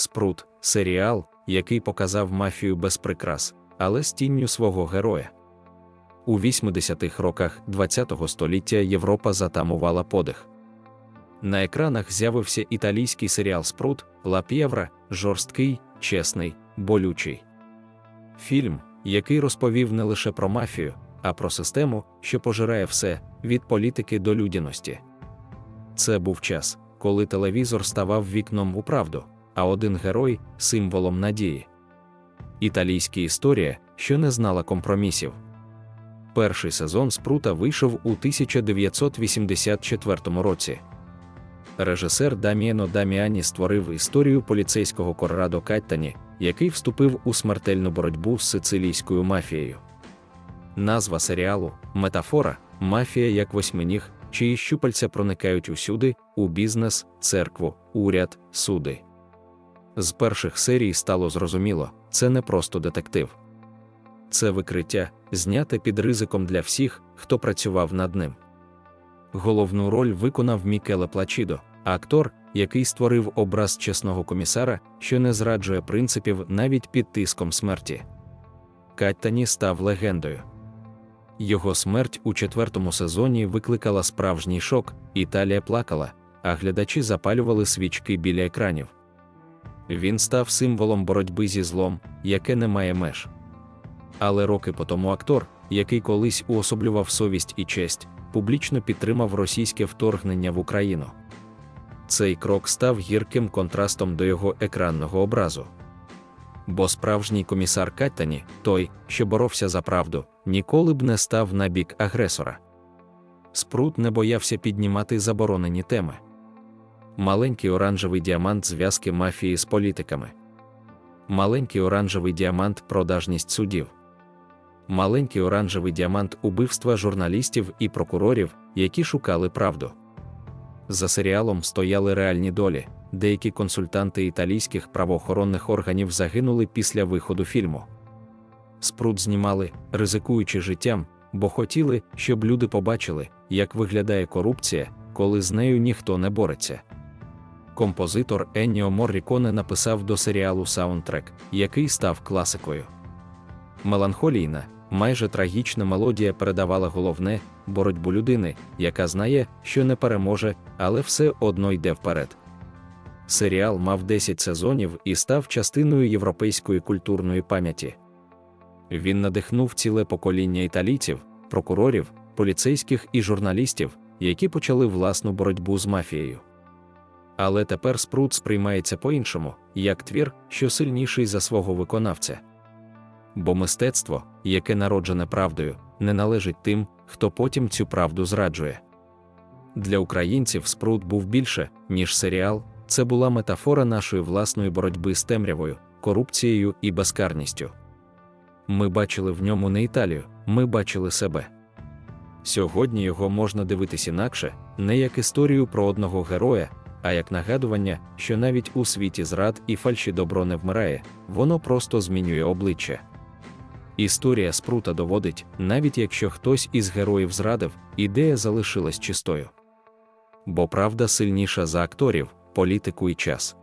Спрут серіал, який показав мафію без прикрас, але з тінню свого героя. У 80-х роках ХХ століття Європа затамувала подих. На екранах з'явився італійський серіал Спрут Ла П'євра, жорсткий, чесний, болючий. Фільм, який розповів не лише про мафію, а про систему, що пожирає все від політики до людяності. Це був час, коли телевізор ставав вікном у правду, а один герой символом надії. Італійська історія, що не знала компромісів. Перший сезон Спрута вийшов у 1984 році. Режисер Даміено Даміані створив історію поліцейського Коррадо Каттані, який вступив у смертельну боротьбу з сицилійською мафією. Назва серіалу Метафора мафія як восьминіг, чиї щупальця проникають усюди, у бізнес, церкву, уряд, суди. З перших серій стало зрозуміло, це не просто детектив. Це викриття, зняте під ризиком для всіх, хто працював над ним. Головну роль виконав Мікеле Плачідо, актор, який створив образ чесного комісара, що не зраджує принципів навіть під тиском смерті. Каттані став легендою. Його смерть у четвертому сезоні викликала справжній шок, Італія плакала, а глядачі запалювали свічки біля екранів. Він став символом боротьби зі злом, яке не має меж. Але роки по тому актор, який колись уособлював совість і честь, публічно підтримав російське вторгнення в Україну. Цей крок став гірким контрастом до його екранного образу. Бо справжній комісар Каттані, той, що боровся за правду, ніколи б не став на бік агресора. Спрут не боявся піднімати заборонені теми. Маленький оранжевий діамант зв'язки мафії з політиками. Маленький оранжевий діамант продажність судів. Маленький оранжевий діамант убивства журналістів і прокурорів, які шукали правду. За серіалом стояли реальні долі. Деякі консультанти італійських правоохоронних органів загинули після виходу фільму. Спрут знімали, ризикуючи життям, бо хотіли, щоб люди побачили, як виглядає корупція, коли з нею ніхто не бореться. Композитор Енніо Морріконе написав до серіалу саундтрек, який став класикою. Меланхолійна, майже трагічна мелодія передавала головне боротьбу людини, яка знає, що не переможе, але все одно йде вперед. Серіал мав 10 сезонів і став частиною європейської культурної пам'яті. Він надихнув ціле покоління італійців, прокурорів, поліцейських і журналістів, які почали власну боротьбу з мафією. Але тепер спрут сприймається по-іншому, як твір, що сильніший за свого виконавця. Бо мистецтво, яке народжене правдою, не належить тим, хто потім цю правду зраджує. Для українців спрут був більше, ніж серіал, це була метафора нашої власної боротьби з темрявою, корупцією і безкарністю. Ми бачили в ньому не Італію, ми бачили себе. Сьогодні його можна дивитися інакше, не як історію про одного героя, а як нагадування, що навіть у світі зрад і фальші добро не вмирає, воно просто змінює обличчя. Історія спрута доводить, навіть якщо хтось із героїв зрадив, ідея залишилась чистою. Бо правда сильніша за акторів, політику і час.